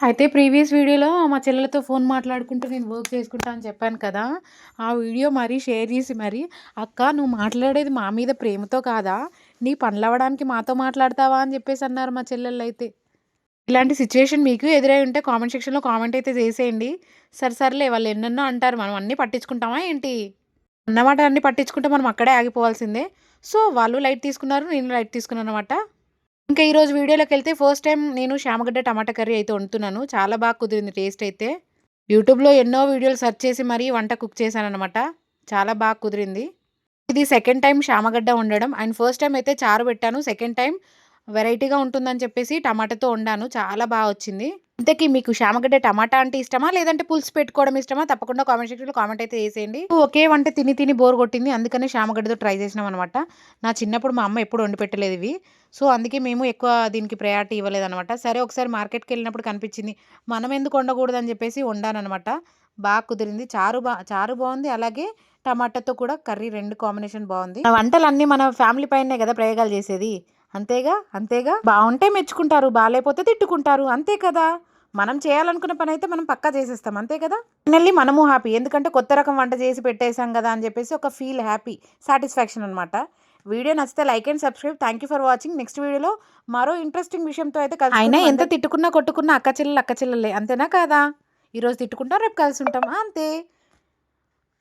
అయితే ప్రీవియస్ వీడియోలో మా చెల్లెలతో ఫోన్ మాట్లాడుకుంటూ నేను వర్క్ చేసుకుంటా అని చెప్పాను కదా ఆ వీడియో మరీ షేర్ చేసి మరి అక్క నువ్వు మాట్లాడేది మా మీద ప్రేమతో కాదా? నీ పనులు అవ్వడానికి మాతో మాట్లాడతావా? అని చెప్పేసి అన్నారు మా చెల్లెళ్ళు అయితే. ఇలాంటి సిచ్యువేషన్ మీకు ఎదురై ఉంటే కామెంట్ సెక్షన్లో కామెంట్ అయితే చేసేయండి. సరే సర్లే వాళ్ళు ఎన్నెన్నో అంటారు మనం అన్నీ పట్టించుకుంటామా ఏంటి? అన్నమాట అన్నీ పట్టించుకుంటే మనం అక్కడే ఆగిపోవాల్సిందే. సో వాళ్ళు లైట్ తీసుకున్నారు నేను లైట్ తీసుకున్నాను అనమాట ఇంకా ఈరోజు వీడియోలోకి వెళ్తే ఫస్ట్ టైం నేను శ్యామగడ్డ టమాటా కర్రీ అయితే వండుతున్నాను. చాలా బాగా కుదిరింది టేస్ట్ అయితే. యూట్యూబ్లో ఎన్నో వీడియోలు సెర్చ్ చేసి మరీ వంట కుక్ చేశానమాట చాలా బాగా కుదిరింది. ఇది సెకండ్ టైం శామగడ్డ వండడం. అండ్ ఫస్ట్ టైం అయితే చారు పెట్టాను. సెకండ్ టైం వెరైటీగా ఉంటుందని చెప్పేసి టమాటాతో వండాను. చాలా బాగా వచ్చింది. ఇంతకీ మీకు శామగడ్డ టమాటా అంటే ఇష్టమా? లేదంటే పులుసు పెట్టుకోవడం ఇష్టమా? తప్పకుండా కామెంట్ సెక్షన్లో కామెంట్ అయితే చేసేయండి. ఒకే వంట తిని తిని బోర్ కొట్టింది. అందుకనే శామగడ్డతో ట్రై చేసినాం అనమాట నా చిన్నప్పుడు మా అమ్మ ఎప్పుడు వండి పెట్టలేదు ఇవి. సో అందుకే మేము ఎక్కువ దీనికి ప్రయారిటీ ఇవ్వలేదు అనమాట సరే ఒకసారి మార్కెట్కి వెళ్ళినప్పుడు కనిపించింది మనం ఎందుకు వండకూడదు అని చెప్పేసి వండానమాట బాగా కుదిరింది. చారు బా చారు బాగుంది. అలాగే టమాటాతో కూడా కర్రీ రెండు కాంబినేషన్ బాగుంది. వంటలన్నీ మన ఫ్యామిలీ పైనే కదా ప్రయోగాలు చేసేది. అంతేగా? అంతేగా? బాగుంటే మెచ్చుకుంటారు బాగాలేకపోతే తిట్టుకుంటారు. అంతే కదా? మనం చేయాలనుకున్న పని అయితే మనం పక్కా చేసేస్తాం అంతే కదా? ఫైనల్లీ మనము హ్యాపీ ఎందుకంటే కొత్త రకం వంట చేసి పెట్టేశాం కదా అని చెప్పేసి ఒక ఫీల్ హ్యాపీ సాటిస్ఫాక్షన్ అనమాట వీడియో నచ్చితే like and subscribe thank you for watching next వీడియోలో మరో ఇంట్రెస్టింగ్ విషయంతో అయితే కలిసి అయినా ఎంత తిట్టుకున్నా కొట్టుకున్నా అక్క చెల్లెలు అక్క చెల్లెలే అంతేనా కాదా? ఈరోజు తిట్టుకుంటాం రేపు కలిసి ఉంటాం అంతే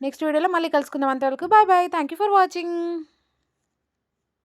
నెక్స్ట్ వీడియోలో మళ్ళీ కలుసుకుందాం అంతవరకు. Bye bye thank you for watching